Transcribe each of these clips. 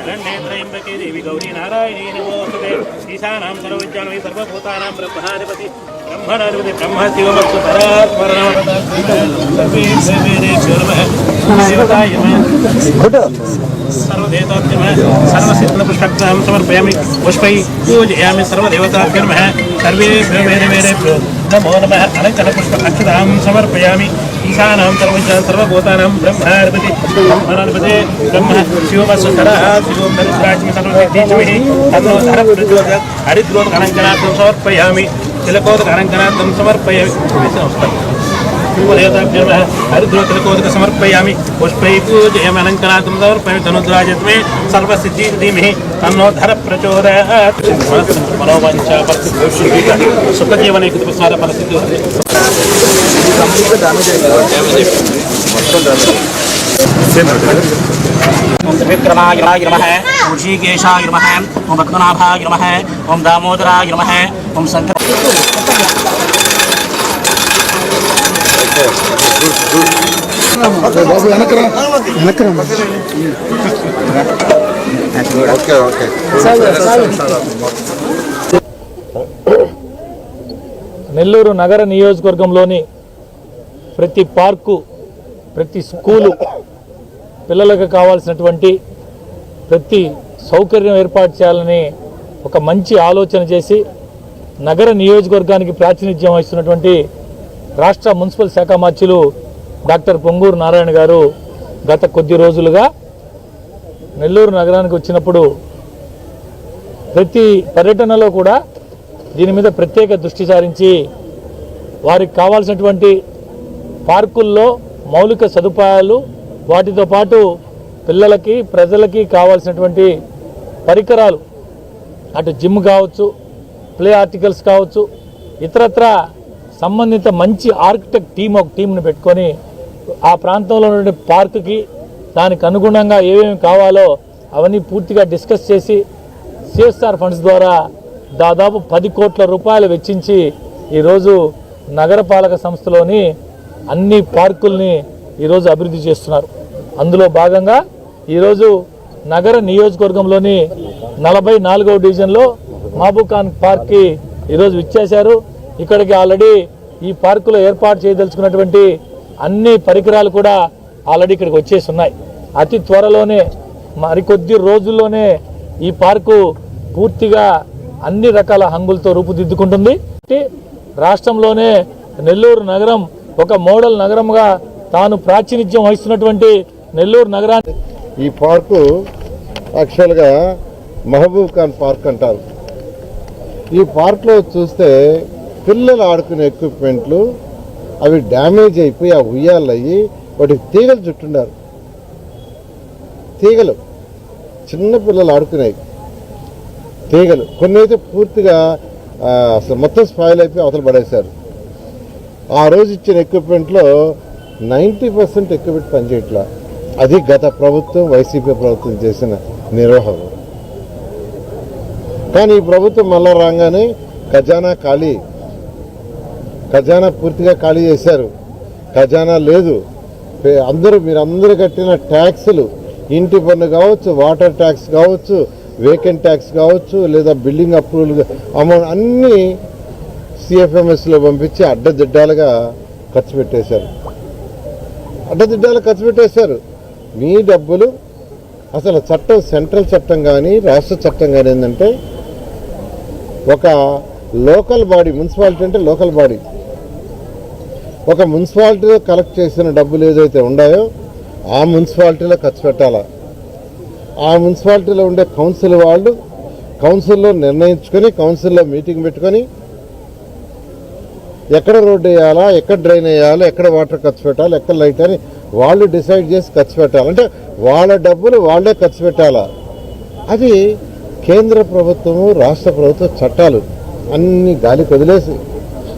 శరణ్యేత్రయంబకే దేవి గౌరీ నారాయణీ నమోస్తుతే ఈశానాం సర్వజ్ఞానం ఈ సర్వభూతానాం బ్రహ్మాధిపతి బ్రహ్మణాధిపతి బ్రహ్మశివమస్తు పరాత్మరణం सर्वदेवताभ्यम समर्पयामि। पुष्पै पूजयामि सर्वदेवताभ्यर्मः सर्वे मेरे मेरे నమో నమ అలంకర పుష్ప అక్షతాం సమర్పయామి ఈశానాం సర్వవిద్యానాం సర్వభూతానాం బ్రహ్మాధిపతి బ్రహ్మణాధిపతి బ్రహ్మ శివమస్వరः శివం ధనురాజ్యం సర్వసిద్ధీశ్వరి తన్నో ధర ప్రచోదయాత్ హరిద్రోదక అలంకరార్థం సమర్పయామి తిలకోదక అలంకరార్థం సమర్పయామి నమస్కారం भूवलयताभ्यमः हरिद्रोतिलकोदक समर्पयामि पुष्पै पूजयमलङ्करातुं समर्पयामि धनुद्राजत्वे प्रचोदयात् सुखजीवने कृतप्रसार परिस्थिति विक्रमाय नमः। ऋषिकेशाय नमः। ओम भक्तनाभाय नमः। ओम दामोदराय బాబు వెనకరా వెనకరా ఓకే ఓకే నెల్లూరు నగర నియోజకవర్గంలోని ప్రతి పార్కు ప్రతి స్కూలు పిల్లలకు కావాల్సినటువంటి ప్రతి సౌకర్యం ఏర్పాటు చేయాలని ఒక మంచి ఆలోచన చేసి నగర నియోజకవర్గానికి ప్రాతినిధ్యం వహిస్తున్నటువంటి రాష్ట్ర మున్సిపల్ శాఖ మార్చులు డాక్టర్ పొంగూరు నారాయణ గారు గత కొద్ది రోజులుగా నెల్లూరు నగరానికి వచ్చినప్పుడు ప్రతి పర్యటనలో కూడా దీని మీద ప్రత్యేక దృష్టి సారించి వారికి కావాల్సినటువంటి పార్కుల్లో మౌలిక సదుపాయాలు వాటితో పాటు పిల్లలకి ప్రజలకి కావాల్సినటువంటి పరికరాలు. అటు జిమ్ కావచ్చు ప్లే ఆర్టికల్స్ కావచ్చు ఇతరత్ర సంబంధిత మంచి ఆర్కిటెక్ట్ టీం ఒక టీంని పెట్టుకొని ఆ ప్రాంతంలో ఉన్న పార్కుకి దానికి అనుగుణంగా ఏమేమి కావాలో అవన్నీ పూర్తిగా డిస్కస్ చేసి సిఎస్ఆర్ ఫండ్స్ ద్వారా దాదాపు పది కోట్ల రూపాయలు వెచ్చించి ఈరోజు నగరపాలక సంస్థలోని అన్ని పార్కుల్ని ఈరోజు అభివృద్ధి చేస్తున్నారు. అందులో భాగంగా ఈరోజు నగర నియోజకవర్గంలోని నలభై నాలుగవ డివిజన్లో మహబూబ్ఖాన్ పార్క్కి ఈరోజు విచ్చేశారు. ఇక్కడికి ఆల్రెడీ ఈ పార్కులో ఏర్పాటు చేయదలుచుకున్నటువంటి అన్ని పరికరాలు కూడా ఆల్రెడీ ఇక్కడికి వచ్చేసి ఉన్నాయి. అతి త్వరలోనే మరికొద్ది రోజుల్లోనే ఈ పార్కు పూర్తిగా అన్ని రకాల హంగులతో రూపుదిద్దుకుంటుంది. రాష్ట్రంలోనే నెల్లూరు నగరం ఒక మోడల్ నగరంగా తాను ప్రాతినిధ్యం వహిస్తున్నటువంటి నెల్లూరు నగరాన్ని ఈ పార్కు యాక్చువల్గా మహబూబ్ ఖాన్ పార్క్ అంటారు. ఈ పార్క్లో చూస్తే పిల్లలు ఆడుకునే ఎక్విప్మెంట్లు అవి డ్యామేజ్ అయిపోయి ఆ ఉయ్యాలు అయ్యి వాటికి తీగలు చుట్టున్నారు. తీగలు. చిన్న పిల్లలు ఆడుకునేవి. తీగలు. కొన్ని అయితే పూర్తిగా అసలు మొత్తం స్పాయిల్ అయిపోయి అవతల పడేశారు. ఆ రోజు ఇచ్చిన ఎక్విప్మెంట్లో నైంటీ పర్సెంట్ ఎక్విప్మెంట్ పనిచేయట్లా. అది గత ప్రభుత్వం వైసీపీ ప్రభుత్వం చేసిన నిర్వహణ కానీ ఈ ప్రభుత్వం మళ్ళా రాగానే ఖజానా ఖాళీ ఖజానా పూర్తిగా ఖాళీ చేశారు. ఖజానా లేదు. అందరూ మీరు అందరూ కట్టిన ట్యాక్సులు ఇంటి పన్ను కావచ్చు వాటర్ ట్యాక్స్ కావచ్చు వేకెంట్ ట్యాక్స్ కావచ్చు లేదా బిల్డింగ్ అప్రూవల్ అమౌంట్ అన్నీ సిఎఫ్ఎంఎస్లో పంపించి అడ్డదిడ్డాలుగా ఖర్చు పెట్టేశారు. అడ్డదిడ్డాలు ఖర్చు పెట్టేశారు. మీ డబ్బులు అసలు చట్టం సెంట్రల్ చట్టం కానీ రాష్ట్ర చట్టం కానీ ఏంటంటే ఒక లోకల్ బాడీ మున్సిపాలిటీ అంటే లోకల్ బాడీ. ఒక మున్సిపాలిటీలో కలెక్ట్ చేసిన డబ్బులు ఏదైతే ఉన్నాయో ఆ మున్సిపాలిటీలో ఖర్చు పెట్టాలా? ఆ మున్సిపాలిటీలో ఉండే కౌన్సిల్ వాళ్ళు కౌన్సిల్లో నిర్ణయించుకొని కౌన్సిల్లో మీటింగ్ పెట్టుకొని ఎక్కడ రోడ్డు వేయాలా ఎక్కడ డ్రైన్ వేయాలా ఎక్కడ వాటర్ ఖర్చు పెట్టాలి ఎక్కడ లైట్ అని వాళ్ళు డిసైడ్ చేసి ఖర్చు పెట్టాలి? అంటే వాళ్ళ డబ్బులు వాళ్ళే ఖర్చు పెట్టాలా? అది కేంద్ర ప్రభుత్వము రాష్ట్ర ప్రభుత్వ చట్టాలు అన్ని గాలికి వదిలేసి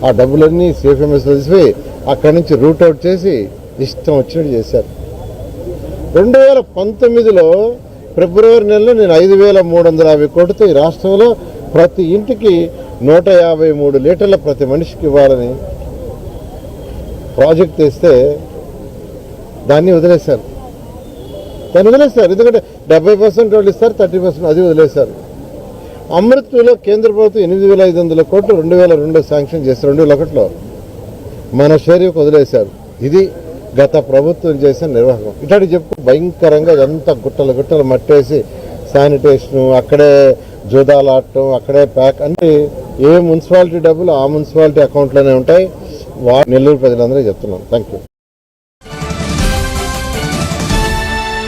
ఆ డబ్బులన్నీ సిఎఫ్ఎంఎస్ తీసిపోయి అక్కడి నుంచి రూట్ అవుట్ చేసి ఇష్టం వచ్చినట్టు చేశారు. రెండు వేల పంతొమ్మిదిలో ఫిబ్రవరి నెలలో నేను ఐదు వేల మూడు వందల యాభై కోట్లతో ఈ రాష్ట్రంలో ప్రతి ఇంటికి నూట యాభై మూడు లీటర్ల ప్రతి మనిషికి ఇవ్వాలని ప్రాజెక్ట్ తెస్తే దాన్ని వదిలేశారు. దాన్ని వదిలేశారు. ఎందుకంటే డెబ్బై పర్సెంట్ వాళ్ళు ఇస్తారు థర్టీ పర్సెంట్ అది వదిలేశారు. అమృత్లో కేంద్ర ప్రభుత్వం ఎనిమిది వేల ఐదు వందల కోట్లు రెండు వేల రెండు శాంక్షన్ చేసి రెండు వేల ఒకటిలో. మన షేర్కి వదిలేశారు. ఇది గత ప్రభుత్వం చేసిన నిర్వాహకం ఇట్లాంటి చెప్పు భయంకరంగా అంతా గుట్టలు గుట్టలు మట్టేసి శానిటేషను అక్కడే జూదాలు ఆడటం అక్కడే ప్యాక్ అంటే ఏ మున్సిపాలిటీ డబ్బులు ఆ మున్సిపాలిటీ అకౌంట్లోనే ఉంటాయి. వా నెల్లూరు ప్రజలందరూ చెప్తున్నాం థ్యాంక్ యూ